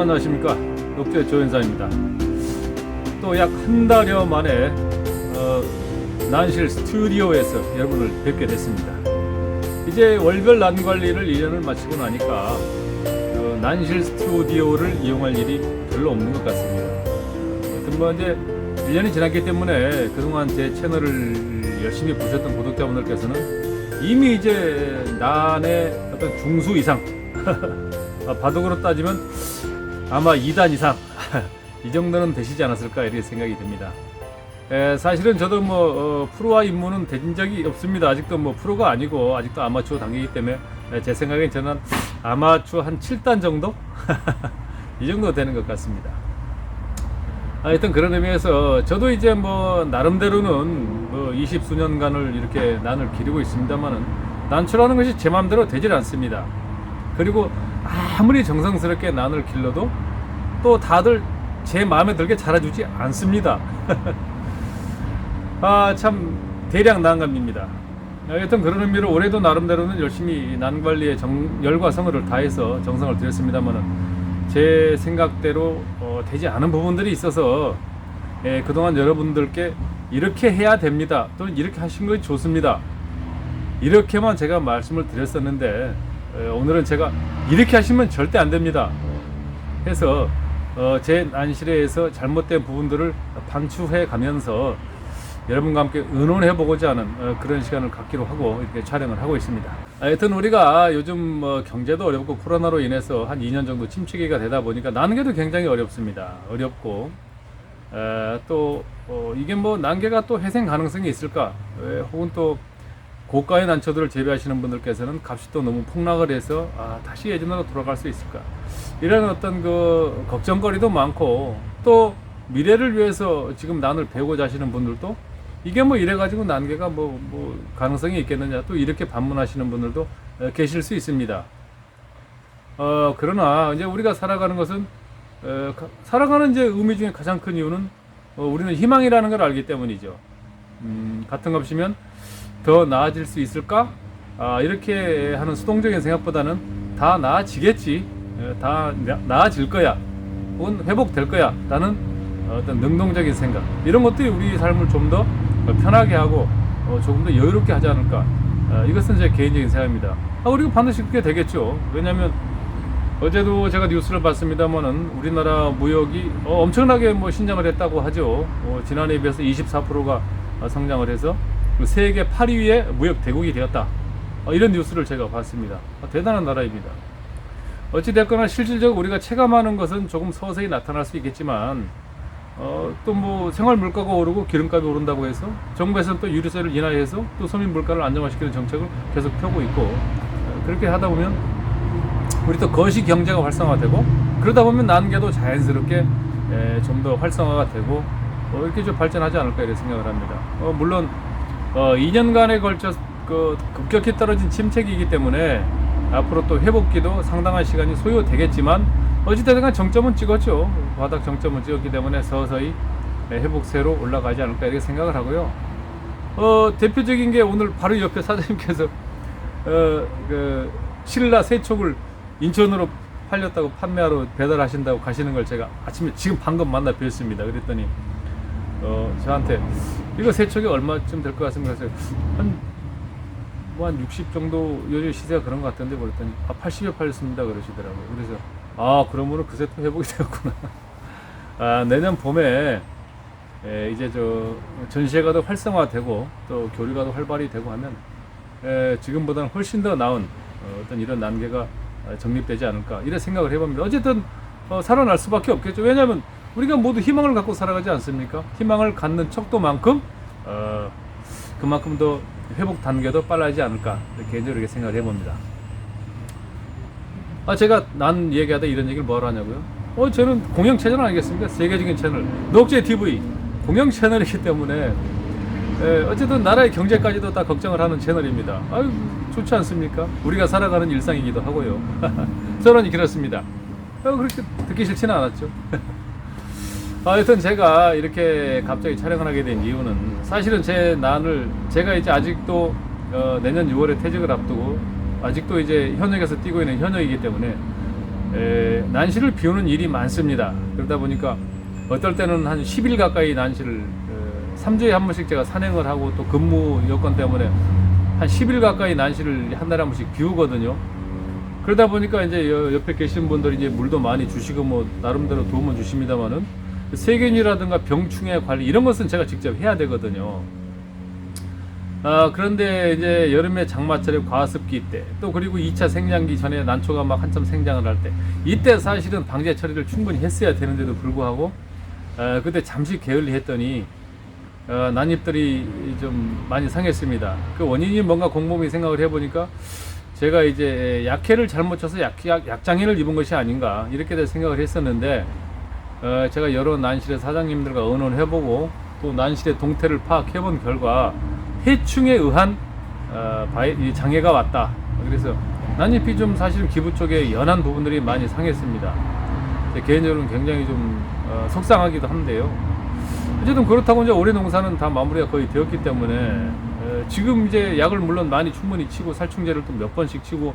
안녕하십니까? 녹제 조현사입니다. 또 약 한 달여 만에 어, 난실 스튜디오에서 여러분을 뵙게 됐습니다. 이제 월별 난 관리를 1년을 마치고 나니까 어, 난실 스튜디오를 이용할 일이 별로 없는 것 같습니다. 뭐 이제 1년이 지났기 때문에 그동안 제 채널을 열심히 보셨던 구독자분들께서는 이미 이제 난의 어떤 중수 이상 아, 바둑으로 따지면 아마 2단 이상 이 정도는 되시지 않았을까 이렇게 생각이 듭니다. 에, 사실은 저도 뭐 어, 프로와 입문은 된 적이 없습니다. 아직도 뭐 프로가 아니고 아직도 아마추어 단계이기 때문에 에, 제 생각엔 저는 아마추어 한 7단 정도 이 정도 되는 것 같습니다. 하여튼 그런 의미에서 저도 이제 뭐 나름대로는 뭐 20 수년간을 이렇게 난을 기르고 있습니다만은 난초라는 것이 제 마음대로 되질 않습니다. 그리고 아무리 정성스럽게 난을 길러도 또 다들 제 마음에 들게 자라주지 않습니다. 아, 참 대량 난감입니다. 여튼 그런 의미로 올해도 나름대로는 열심히 난 관리에 정, 열과 성의를 다해서 정성을 들였습니다만은 제 생각대로 어, 되지 않은 부분들이 있어서 예, 그동안 여러분들께 이렇게 해야 됩니다. 또는 이렇게 하신 것이 좋습니다. 이렇게만 제가 말씀을 드렸었는데 에, 오늘은 제가 이렇게 하시면 절대 안 됩니다. 해서 어, 제 난실에서 잘못된 부분들을 방추해 가면서 여러분과 함께 의논해 보고자 하는 어, 그런 시간을 갖기로 하고 이렇게 촬영을 하고 있습니다. 하여튼 우리가 요즘 뭐 경제도 어렵고 코로나로 인해서 한 2년 정도 침체기가 되다 보니까 난개도 굉장히 어렵습니다. 어렵고 에, 또 어, 이게 뭐 난개가 또 회생 가능성이 있을까? 에, 혹은 또 고가의 난초들을 재배하시는 분들께서는 값이 또 너무 폭락을 해서 아, 다시 예전으로 돌아갈 수 있을까? 이런 어떤 그 걱정거리도 많고 또 미래를 위해서 지금 난을 배우고자 하시는 분들도 이게 뭐 이래가지고 난개가 뭐, 뭐 가능성이 있겠느냐 또 이렇게 반문하시는 분들도 어, 계실 수 있습니다. 어, 그러나 이제 우리가 살아가는 것은 어, 가- 살아가는 이제 의미 중에 가장 큰 이유는 어, 우리는 희망이라는 걸 알기 때문이죠. 음, 같은 값이면 더 나아질 수 있을까? 아, 이렇게 하는 수동적인 생각보다는 다 나아지겠지, 에, 다 나- 나아질 거야, 혹은 회복될 거야, 라는 어떤 능동적인 생각. 이런 것들이 우리 삶을 좀 더 편하게 하고 어, 조금 더 여유롭게 하지 않을까. 아, 이것은 제 개인적인 생각입니다. 아, 그리고 반드시 그렇게 되겠죠. 왜냐하면 어제도 제가 뉴스를 봤습니다만은 우리나라 무역이 어, 엄청나게 뭐 신장을 했다고 하죠. 어, 지난해에 비해서 24%가 성장을 해서 그 세계 8위의 무역 대국이 되었다. 어, 이런 뉴스를 제가 봤습니다. 아, 대단한 나라입니다. 어찌 됐거나 실질적으로 우리가 체감하는 것은 조금 서서히 나타날 수 있겠지만 어, 또 뭐 생활 물가가 오르고 기름값이 오른다고 해서 정부에서는 또 유류세를 인하해서 또 서민 물가를 안정화시키는 정책을 계속 펴고 있고 어, 그렇게 하다 보면 우리 또 거시 경제가 활성화되고 그러다 보면 난개도 자연스럽게 좀 더 활성화가 되고 어, 이렇게 좀 발전하지 않을까 이런 생각을 합니다. 어, 물론 어, 2년간에 걸쳐 그 급격히 떨어진 침체기이기 때문에 앞으로 또 회복기도 상당한 시간이 소요되겠지만 어찌됐든 정점은 찍었죠. 바닥 정점은 찍었기 때문에 서서히 회복세로 올라가지 않을까 이렇게 생각을 하고요. 어, 대표적인 게 오늘 바로 옆에 사장님께서 어, 그 신라 세촉을 인천으로 팔렸다고 판매하러 배달하신다고 가시는 걸 제가 아침에 지금 방금 만나 뵀습니다. 그랬더니 어, 저한테 이거 세촉이 얼마쯤 될 것 같습니까? 그래서 한, 뭐 한 60 정도 요즘 시세가 그런 것 같던데 그랬더니 아 80에 팔렸습니다 그러시더라고요. 그래서 아 그러면은 그새 또 회복이 되었구나. 아 내년 봄에 에, 이제 저 전시회가 더 활성화되고 또 교류가 더 활발히 되고 하면 에, 지금보다는 훨씬 더 나은 어, 어떤 이런 난계가 어, 정립되지 않을까 이런 생각을 해봅니다. 어쨌든 어, 살아날 수밖에 없겠죠. 왜냐하면 우리가 모두 희망을 갖고 살아가지 않습니까? 희망을 갖는 척도만큼 어, 그만큼 더 회복 단계도 빨라지지 않을까 개인적으로 이렇게 생각을 해봅니다. 아 제가 난 얘기하다 이런 얘기를 뭐라 하냐고요? 어 저는 공영 채널 아니겠습니까? 세계적인 채널 녹제 TV 공영 채널이기 때문에 에, 어쨌든 나라의 경제까지도 다 걱정을 하는 채널입니다. 아유 좋지 않습니까? 우리가 살아가는 일상이기도 하고요. 저는 그렇습니다. 어, 그렇게 듣기 싫지는 않았죠. 아, 하여튼 제가 이렇게 갑자기 촬영을 하게 된 이유는 사실은 제 난을 제가 이제 아직도 어, 내년 6월에 퇴직을 앞두고 아직도 이제 현역에서 뛰고 있는 현역이기 때문에 에, 난시를 비우는 일이 많습니다. 그러다 보니까 어떨 때는 한 10일 가까이 난시를 어, 3주에 한 번씩 제가 산행을 하고 또 근무 여건 때문에 한 10일 가까이 난시를 한 달에 한 번씩 비우거든요. 그러다 보니까 이제 여- 옆에 계신 분들이 이제 물도 많이 주시고 뭐 나름대로 도움을 주십니다만은 세균이라든가 병충해 관리 이런 것은 제가 직접 해야 되거든요. 아, 그런데 이제 여름에 장마철에 과습기 때, 또 그리고 2차 생장기 전에 난초가 막 한참 생장을 할 때, 이때 사실은 방제 처리를 충분히 했어야 되는데도 불구하고, 아, 그때 잠시 게을리 했더니, 어, 난잎들이 좀 많이 상했습니다. 그 원인이 뭔가 곰곰이 생각을 해보니까, 제가 이제 약해를 잘못 쳐서 약, 약, 약장애를 입은 것이 아닌가, 이렇게 생각을 했었는데, 어, 제가 여러 난실의 사장님들과 의논해보고 또 난실의 동태를 파악해본 결과 해충에 의한 어, 장애가 왔다. 그래서 난잎이 좀 사실은 기부 쪽에 연한 부분들이 많이 상했습니다. 제 개인적으로는 굉장히 좀 어, 속상하기도 한데요. 어쨌든 그렇다고 이제 올해 농사는 다 마무리가 거의 되었기 때문에 에, 지금 이제 약을 물론 많이 충분히 치고 살충제를 또 몇 번씩 치고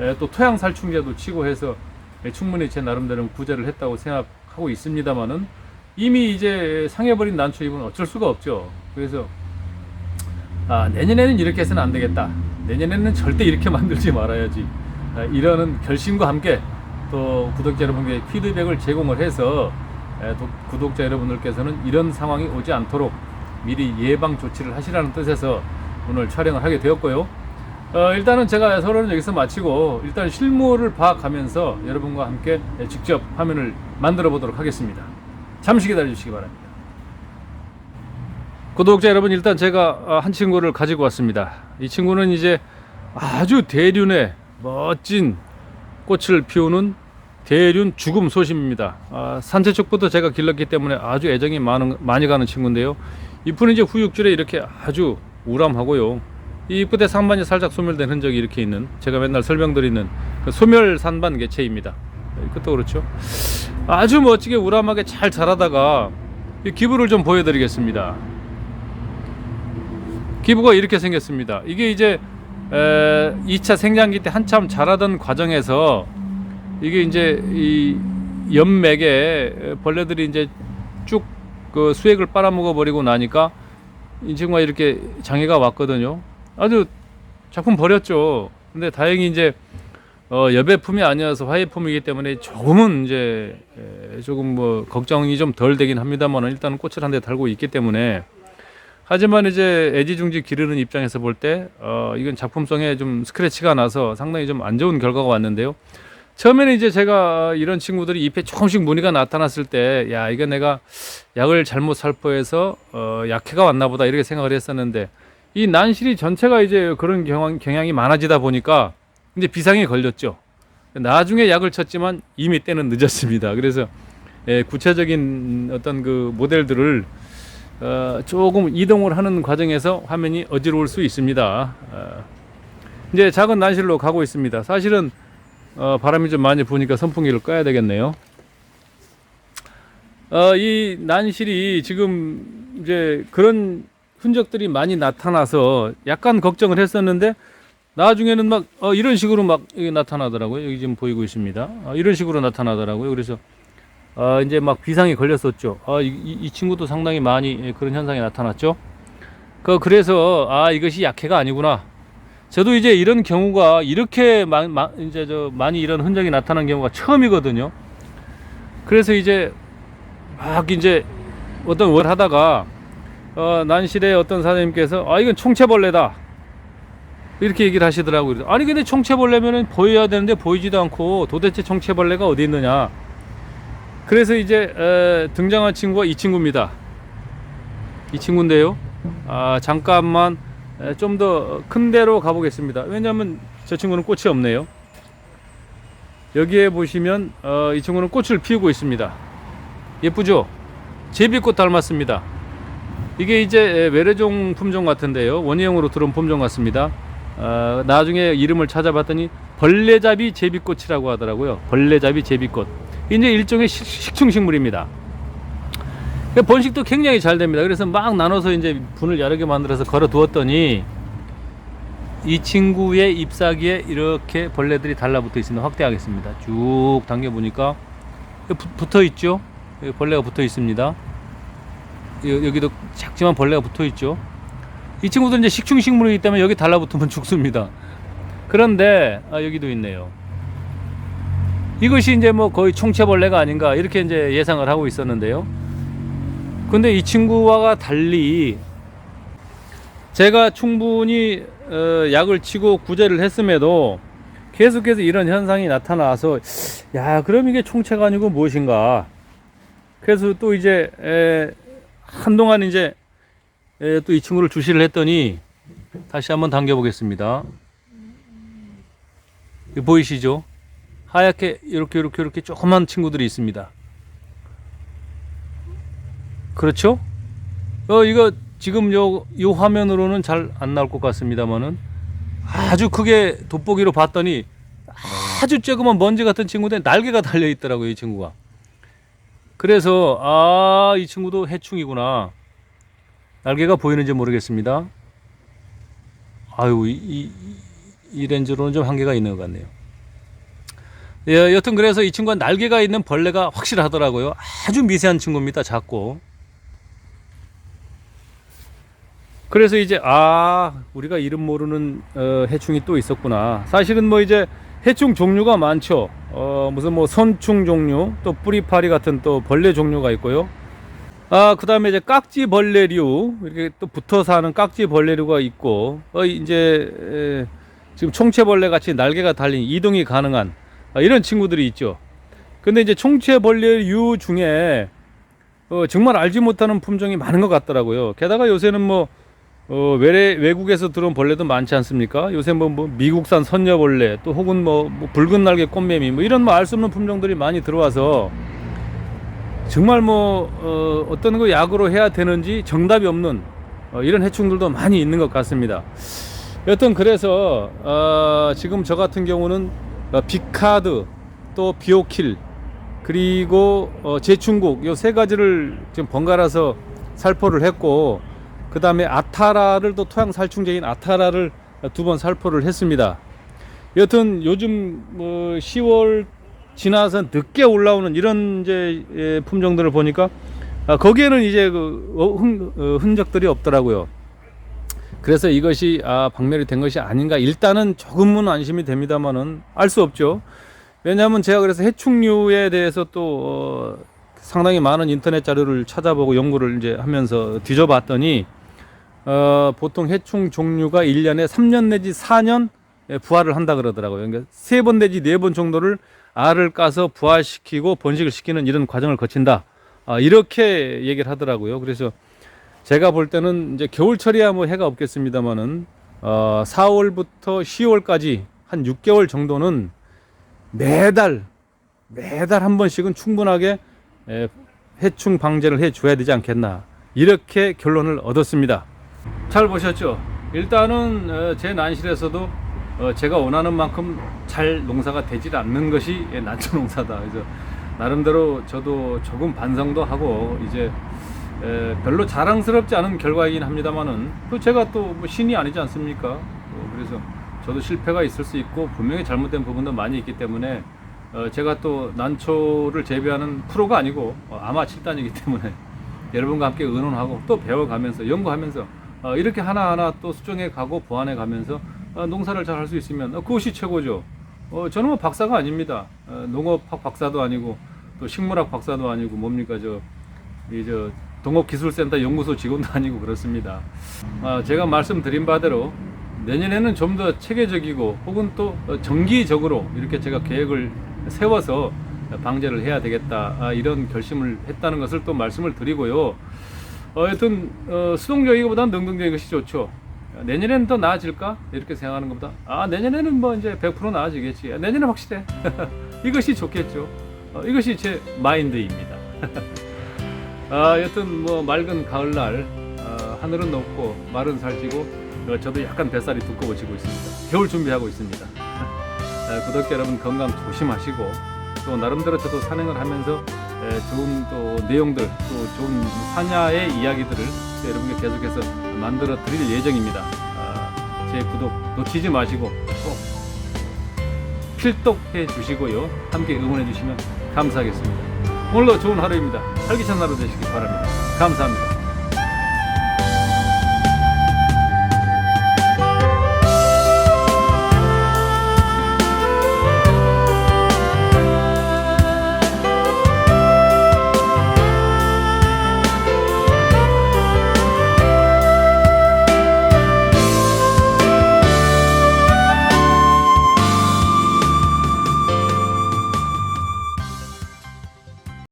에, 또 토양 살충제도 치고 해서 에, 충분히 제 나름대로 구제를 했다고 생각 하고 있습니다만은 이미 이제 상해버린 난초잎은 어쩔 수가 없죠. 그래서 아, 내년에는 이렇게 해서는 안 되겠다. 내년에는 절대 이렇게 만들지 말아야지. 아, 이러는 결심과 함께 또 구독자 여러분께 피드백을 제공을 해서 에, 도- 구독자 여러분들께서는 이런 상황이 오지 않도록 미리 예방 조치를 하시라는 뜻에서 오늘 촬영을 하게 되었고요. 어, 일단은 제가 서론은 여기서 마치고 일단 실무를 봐가면서 여러분과 함께 직접 화면을 만들어 보도록 하겠습니다. 잠시 기다려 주시기 바랍니다. 구독자 여러분 일단 제가 어, 한 친구를 가지고 왔습니다. 이 친구는 이제 아주 대륜의 멋진 꽃을 피우는 대륜 죽음 소심입니다. 아, 산채 쪽부터 제가 길렀기 때문에 아주 애정이 많은, 많이 가는 친구인데요. 잎은 이제 후육줄에 이렇게 아주 우람하고요. 이 잎끝에 상반이 살짝 소멸된 흔적이 이렇게 있는 제가 맨날 설명드리는 그 소멸 산반 개체입니다. 이것도 그렇죠. 아주 멋지게 우람하게 잘 자라다가 이 기부를 좀 보여드리겠습니다. 기부가 이렇게 생겼습니다. 이게 이제 에, 2차 생장기 때 한참 자라던 과정에서 이게 이제 이 연맥에 벌레들이 이제 쭉 그 수액을 빨아먹어 버리고 나니까 이 친구가 이렇게 장애가 왔거든요. 아주 작품 버렸죠. 근데 다행히 이제 어, 여배품이 아니어서 화해품이기 때문에 조금은 이제 에, 조금 뭐 걱정이 좀 덜 되긴 합니다만 일단은 꽃을 한 대 달고 있기 때문에 하지만 이제 애지중지 기르는 입장에서 볼 때 어, 이건 작품성에 좀 스크래치가 나서 상당히 좀 안 좋은 결과가 왔는데요. 처음에는 이제 제가 이런 친구들이 잎에 조금씩 무늬가 나타났을 때, 야, 이거 내가 약을 잘못 살포해서 어, 약해가 왔나 보다 이렇게 생각을 했었는데, 이 난실이 전체가 이제 그런 경향, 경향이 많아지다 보니까 이제 비상에 걸렸죠. 나중에 약을 쳤지만 이미 때는 늦었습니다. 그래서 예, 구체적인 어떤 그 모델들을 어, 조금 이동을 하는 과정에서 화면이 어지러울 수 있습니다. 어, 이제 작은 난실로 가고 있습니다. 사실은 어, 바람이 좀 많이 부니까 선풍기를 꺼야 되겠네요. 어, 이 난실이 지금 이제 그런 흔적들이 많이 나타나서 약간 걱정을 했었는데 나중에는 막 어, 이런 식으로 막 나타나더라고요. 여기 지금 보이고 있습니다. 어, 이런 식으로 나타나더라고요. 그래서 어, 이제 막 비상이 걸렸었죠. 아, 이, 이- 이 친구도 상당히 많이 예, 그런 현상이 나타났죠. 그 그래서 아 이것이 약해가 아니구나. 저도 이제 이런 경우가 이렇게 마, 마, 이제 저 많이 이런 흔적이 나타난 경우가 처음이거든요. 그래서 이제 막 이제 어떤 월 하다가 어, 난실의 어떤 사장님께서 아 이건 총체벌레다 이렇게 얘기를 하시더라고요. 아니 근데 총체벌레면은 보여야 되는데 보이지도 않고 도대체 총체벌레가 어디 있느냐. 그래서 이제 에, 등장한 친구가 이 친구입니다. 이 친구인데요. 아, 잠깐만 좀 더 큰 데로 가보겠습니다. 왜냐하면 저 친구는 꽃이 없네요. 여기에 보시면 어, 이 친구는 꽃을 피우고 있습니다. 예쁘죠? 제비꽃 닮았습니다. 이게 이제 에, 외래종 품종 같은데요. 원예형으로 들어온 품종 같습니다. 어, 나중에 이름을 찾아봤더니 벌레잡이 제비꽃이라고 하더라고요. 벌레잡이 제비꽃. 이제 일종의 식- 식충식물입니다. 그 번식도 굉장히 잘 됩니다. 그래서 막 나눠서 이제 분을 여러 개 만들어서 걸어 두었더니 이 친구의 잎사귀에 이렇게 벌레들이 달라붙어 있습니다. 확대하겠습니다. 쭉 당겨 보니까 붙어 있죠. 여기 벌레가 붙어 있습니다. 여- 여기도 작지만 벌레가 붙어 있죠. 이 친구도 이제 식충 식물이기 때문에 여기 달라붙으면 죽습니다. 그런데 아, 여기도 있네요. 이것이 이제 뭐 거의 총체벌레가 아닌가 이렇게 이제 예상을 하고 있었는데요. 근데 이 친구와 달리 제가 충분히 어, 약을 치고 구제를 했음에도 계속해서 이런 현상이 나타나서 야 그럼 이게 총체가 아니고 무엇인가 그래서 또 이제 에, 한동안 이제 또 이 친구를 주시를 했더니 다시 한번 당겨 보겠습니다. 보이시죠? 하얗게 이렇게 이렇게 이렇게 조그만 친구들이 있습니다. 그렇죠? 어 이거 지금 요, 요 화면으로는 잘 안 나올 것 같습니다만은 아주 크게 돋보기로 봤더니 아주 조그만 먼지 같은 친구인데 날개가 달려 있더라고요 이 친구가 그래서 아 이 친구도 해충이구나. 날개가 보이는지 모르겠습니다. 아유 이, 이, 이 렌즈로는 좀 한계가 있는 것 같네요. 예, 여튼 그래서 이 친구가 날개가 있는 벌레가 확실하더라고요. 아주 미세한 친구입니다 작고. 그래서 이제 아 우리가 이름 모르는 어, 해충이 또 있었구나. 사실은 뭐 이제 해충 종류가 많죠. 어 무슨 뭐 선충 종류, 또 뿌리파리 같은 또 벌레 종류가 있고요. 아 그 다음에 이제 깍지 벌레류 이렇게 또 붙어 사는 깍지 벌레류가 있고 어 이제 에, 지금 총체벌레 같이 날개가 달린 이동이 가능한 아, 이런 친구들이 있죠. 근데 이제 총체벌레류 중에 어, 정말 알지 못하는 품종이 많은 것 같더라고요. 게다가 요새는 뭐 어, 외래, 외국에서 들어온 벌레도 많지 않습니까? 요새 뭐, 뭐 미국산 선녀벌레 또 혹은 뭐, 뭐 붉은 날개 꽃매미 뭐 이런 뭐 알 수 없는 품종들이 많이 들어와서 정말 뭐 어, 어떤 거 약으로 해야 되는지 정답이 없는 어, 이런 해충들도 많이 있는 것 같습니다. 여튼 그래서 어, 지금 저 같은 경우는 어, 비카드 또 비오킬 그리고 어, 제충국 요 세 가지를 지금 번갈아서 살포를 했고 그 다음에 아타라를 또 토양 살충제인 아타라를 두 번 살포를 했습니다. 여튼 요즘 뭐 10월 지나서 늦게 올라오는 이런 이제 예, 품종들을 보니까 아, 거기에는 이제 그 어, 흔, 어, 흔적들이 없더라고요. 그래서 이것이 아, 박멸이 된 것이 아닌가 일단은 조금은 안심이 됩니다만은 알 수 없죠. 왜냐하면 제가 그래서 해충류에 대해서 또 어, 상당히 많은 인터넷 자료를 찾아보고 연구를 이제 하면서 뒤져봤더니 어, 보통 해충 종류가 1년에 3년 내지 4년 예, 부화를 한다 그러더라고요. 그러니까 세 번 내지 네 번 정도를 알을 까서 부화시키고 번식을 시키는 이런 과정을 거친다. 아, 이렇게 얘기를 하더라고요. 그래서 제가 볼 때는 이제 겨울철이야 뭐 해가 없겠습니다만은 어, 4월부터 10월까지 한 6개월 정도는 매달 매달 한 번씩은 충분하게 에, 해충 방제를 해 줘야 되지 않겠나 이렇게 결론을 얻었습니다. 잘 보셨죠? 일단은 어, 제 난실에서도 어, 제가 원하는 만큼 잘 농사가 되질 않는 것이 예, 난초 농사다. 그래서 나름대로 저도 조금 반성도 하고 이제 에, 별로 자랑스럽지 않은 결과이긴 합니다만은 또 제가 또뭐 신이 아니지 않습니까? 어, 그래서 저도 실패가 있을 수 있고 분명히 잘못된 부분도 많이 있기 때문에 어, 제가 또 난초를 재배하는 프로가 아니고 어, 아마 7단이기 때문에 여러분과 함께 의논하고 또 배워가면서 연구하면서 어, 이렇게 하나하나 또 수정해 가고 보완해 가면서 어, 농사를 잘 할 수 있으면 어, 그것이 최고죠. 어, 저는 뭐 박사가 아닙니다. 어, 농업학 박사도 아니고 또 식물학 박사도 아니고 뭡니까 저 이저 동업기술센터 연구소 직원도 아니고 그렇습니다. 아, 제가 말씀드린 바대로 내년에는 좀 더 체계적이고 혹은 또 어, 정기적으로 이렇게 제가 계획을 세워서 방제를 해야 되겠다 아, 이런 결심을 했다는 것을 또 말씀을 드리고요. 어, 여튼 어, 수동적이기보다는 능동적인 것이 좋죠. 내년에는 더 나아질까 이렇게 생각하는 것보다 아 내년에는 뭐 이제 100% 나아지겠지. 아, 내년에 확실해. 이것이 좋겠죠. 어, 이것이 제 마인드입니다. 아, 여튼 뭐 맑은 가을날 어, 하늘은 높고 말은 살찌고 어, 저도 약간 뱃살이 두꺼워지고 있습니다. 겨울 준비하고 있습니다. 어, 구독자 여러분 건강 조심하시고 또 나름대로 저도 산행을 하면서 에, 좋은 또 내용들 또 좋은 산야의 이야기들을 또 여러분께 계속해서 만들어 드릴 예정입니다. 아, 제 구독 놓치지 마시고 꼭 필독해 주시고요. 함께 응원해 주시면 감사하겠습니다. 오늘도 좋은 하루입니다. 활기찬 하루 되시기 바랍니다. 감사합니다.